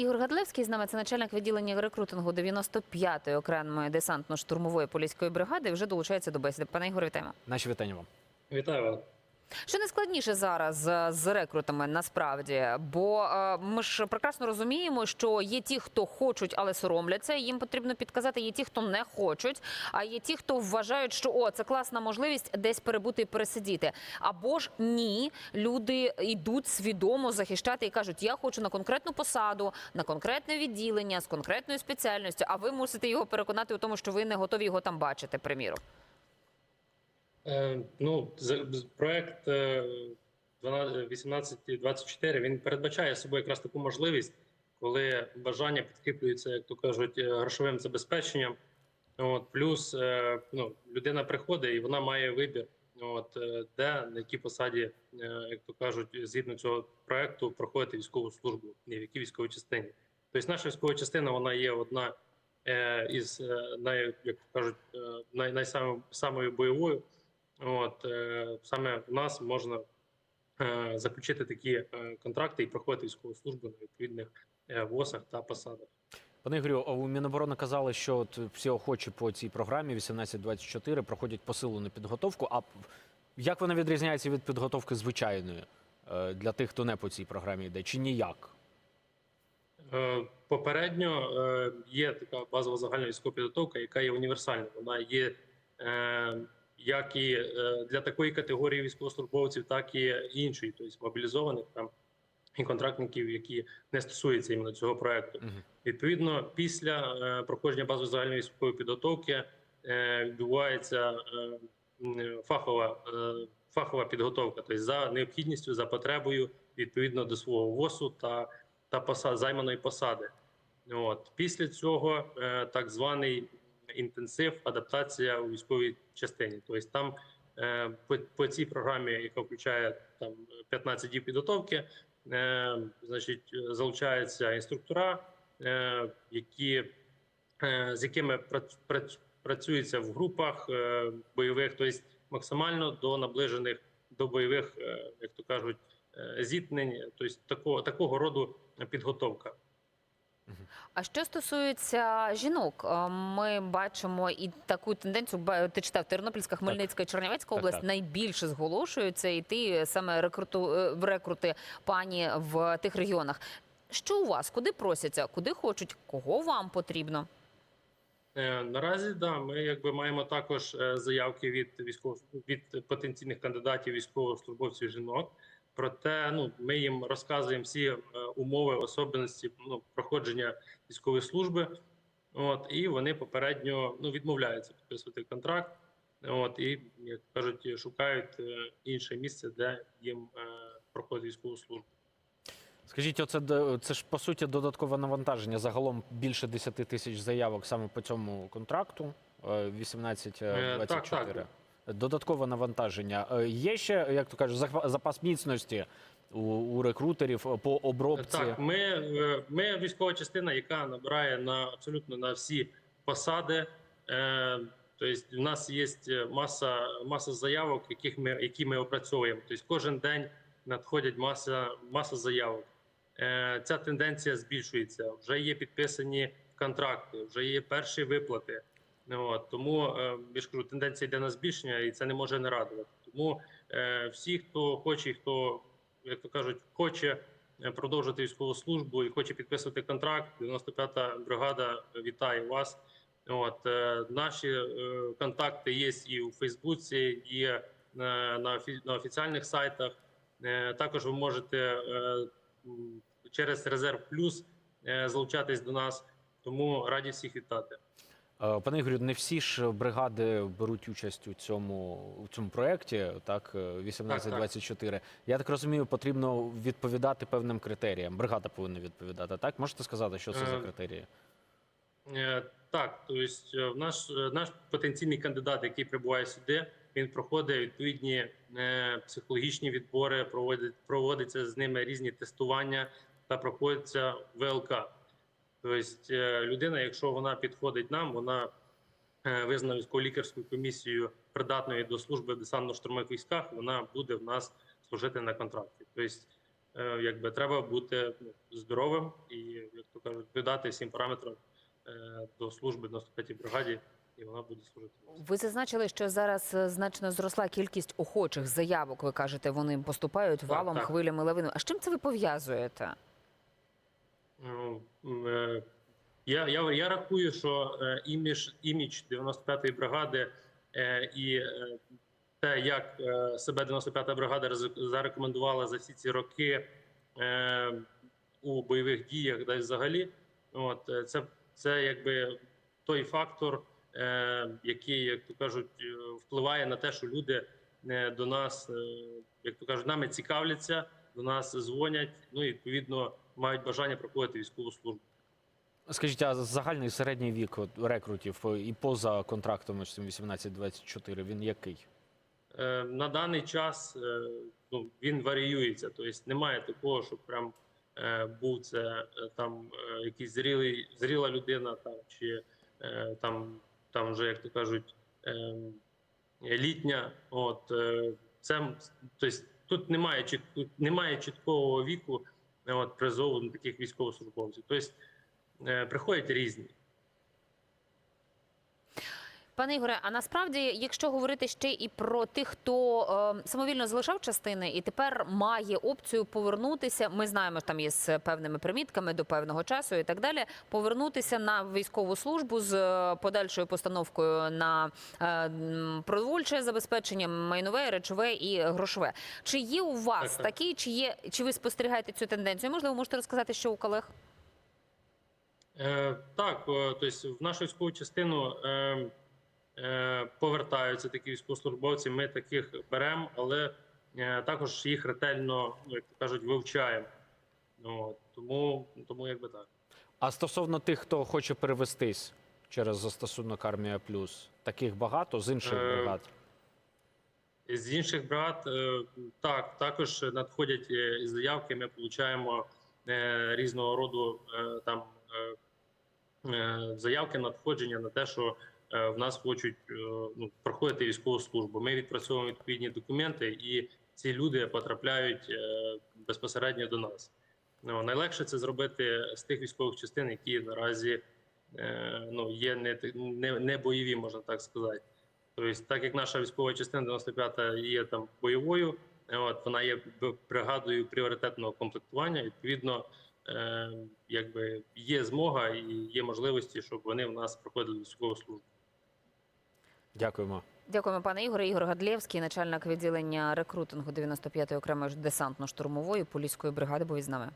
Ігор Гадлевський з нами це начальник відділення рекрутингу 95-ї окремої десантно-штурмової поліської бригади. Вже долучається до бесіди. Пане Ігоре, вітаємо. Наші вітання вам. Вітаю вас. Що найскладніше зараз е, з рекрутами насправді? Бо е, ми ж прекрасно розуміємо, що є ті, хто хочуть, але соромляться. Їм потрібно підказати. Є ті, хто не хочуть, а є ті, хто вважають, що о, це класна можливість десь перебути і пересидіти. Або ж ні, люди йдуть свідомо захищати і кажуть: я хочу на конкретну посаду, на конкретне відділення з конкретною спеціальністю. А ви мусите його переконати у тому, що ви не готові його там бачити. Приміром. Е, ну, проект е, 12 1824 він передбачає собою якраз таку можливість, коли бажання підкріплюється, як то кажуть, е, грошовим забезпеченням. От, плюс е, ну, людина приходить і вона має вибір, от, е, де на якій посаді, е, як то кажуть, згідно цього проекту проходити військову службу, і в якій військовій частині. Тобто наша військова частина вона є одна е, із е, най, як то кажуть, е, най, найсаме- самою бойовою. От е, саме в нас можна е, заключити такі е, контракти і проходити військову службу на відповідних ВОСах та посадах. Пане Ігорю, а у Міноборони казали, що от всі охочі по цій програмі 1824 проходять посилену підготовку. А як вона відрізняється від підготовки звичайної для тих, хто не по цій програмі йде, чи ніяк? Попередньо є така базова загальна військова підготовка, яка є універсальна. Вона є як і е, для такої категорії військовослужбовців, так і іншої, тобто мобілізованих там і контрактників, які не стосуються іменно цього проекту. Мгм. Відповідно, після е, проходження базової загальної військової підготовки е, відбувається фахова, фахова підготовка, тобто за необхідністю, за потребою відповідно до свого ВОСу та, та посад, займаної посади. От. Після цього так званий інтенсив, адаптація у військовій частині. Тобто там е, по, по цій програмі, яка включає там 15 днів підготовки, е, значить, залучаються інструктора, е, які, з якими прац- прац- працюється в групах бойових, тобто максимально до наближених до бойових, як то кажуть, зіткнень, тобто такого, такого роду підготовка. А що стосується жінок, е, ми бачимо і таку тенденцію. Ти читав Тернопільська, Хмельницька і Чернівецька область так. найбільше зголошуються йти саме рекруту е, в рекрути пані в тих регіонах. Що у вас? Куди просяться? Куди хочуть? Кого вам потрібно? Е, Наразі да, ми якби маємо також заявки від військово від потенційних кандидатів військовослужбовців жінок. Проте ну ми їм розказуємо всі е, умови, особливості ну, проходження військової служби. От і вони попередньо ну відмовляються підписувати контракт. От і як кажуть, шукають е, інше місце, де їм е, проходить військову службу. Скажіть, оце це ж по суті додаткове навантаження. Загалом більше 10 тисяч заявок саме по цьому контракту е, 1824. так, так. Додаткове навантаження. Е, Є ще, як то кажуть, запас міцності у, у рекрутерів по обробці. Так, ми, е, ми військова частина, яка набирає на абсолютно на всі посади. Е, Тобто, в нас є маса, маса заявок, яких ми, які ми опрацьовуємо. Тобто, кожен день надходять маса, маса заявок. Ця тенденція збільшується. Вже є підписані контракти, вже є перші виплати. От, тому е, я ж кажу, тенденція йде на збільшення, і це не може не радувати. Тому е, всі, хто хоче, хто як то кажуть, хоче е, продовжити військову службу і хоче підписувати контракт. 95-та бригада вітає вас. От е, наші е, контакти є і у Фейсбуці, є на, на, офі- на офіціальних сайтах. Е, також ви можете е, через резерв плюс е, залучатись до нас. Тому раді всіх вітати. Е, Пане Ігорю, не всі ж бригади беруть участь у цьому у цьому проєкті, так, е, 1824. Я так розумію, потрібно відповідати певним критеріям. Бригада повинна відповідати. Так, можете сказати, що це за Е, критерії? Так, тобто наш, е, наш потенційний кандидат, який прибуває сюди, він проходить відповідні психологічні відбори, проводить, проводиться з ними різні тестування та проходиться ВЛК. Тобто е, людина, якщо вона підходить нам, вона е, визнана військово-лікарською комісією придатною до служби в десантно-штурмових військах, вона буде в нас служити на контракті. Тобто, е, якби треба бути ну, здоровим і як то кажуть, віддати всім параметрам до служби на 105-й бригаді, і вона буде служити. Ви зазначили, що зараз значно зросла кількість охочих заявок. Ви кажете, вони поступають валом, так. хвилями, лавиною. А з чим це ви пов'язуєте? М, е, Я, я, я рахую, що е, імідж, імідж 95-ї бригади е, і е, те, як е, себе 95-та бригада зарекомендувала за всі ці роки е, у бойових діях, да взагалі, от е, це, це якби той фактор, е, який, як то кажуть, е, впливає на те, що люди е, до нас, е, як то кажуть, нами цікавляться, до нас дзвонять, ну і відповідно мають бажання проходити військову службу. Скажіть, а загальний середній вік рекрутів е, і поза контрактом 18-24, він який? Е, На даний час е, ну, він варіюється, тобто немає такого, щоб прям е, був це е, там е, якийсь зрілий, зріла людина, там чи е, там, там вже, як то кажуть, е, літня. От е, це тобто, тут немає чіт- немає чіткого віку е, от, призову на таких військовослужбовців. Тобто е, приходять різні. Пане Ігоре, а насправді, якщо говорити ще і про тих, хто е, самовільно залишав частини і тепер має опцію повернутися, ми знаємо, що там є з певними примітками до певного часу і так далі. Повернутися на військову службу з е, подальшою постановкою на е, продовольче забезпечення, майнове, речове і грошове. Чи є у вас Так, так. такі, чи є чи ви спостерігаєте цю тенденцію? Можливо, можете розказати, що у колег? Е, так, тобто в нашу військову частину е, повертаються такі військовослужбовці. Ми таких беремо, але е, також їх ретельно, ну, як кажуть, вивчаємо. Ну, от, тому, тому якби так. А стосовно тих, хто хоче перевестись через застосунок Армія Плюс, таких багато з інших Е, бригад. З інших бригад е, так також надходять е, заявки. Ми отримуємо різного роду е, там е, е, заявки надходження на те, що е, в нас хочуть е, ну, проходити військову службу. Ми відпрацьовуємо відповідні документи, і ці люди потрапляють е, безпосередньо до нас. Ну, найлегше це зробити з тих військових частин, які наразі е, ну, є не, не, не бойові, можна так сказати. Тобто, так як наша військова частина 95-та є там бойовою, е, от вона є бригадою пріоритетного комплектування. Відповідно, е, якби є змога і є можливості, щоб вони в нас проходили військову службу. Дякуємо. Дякуємо, пане Ігоре. Ігор Гадлєвський, начальник відділення рекрутингу 95-ї окремої десантно-штурмової поліської бригади, був із нами.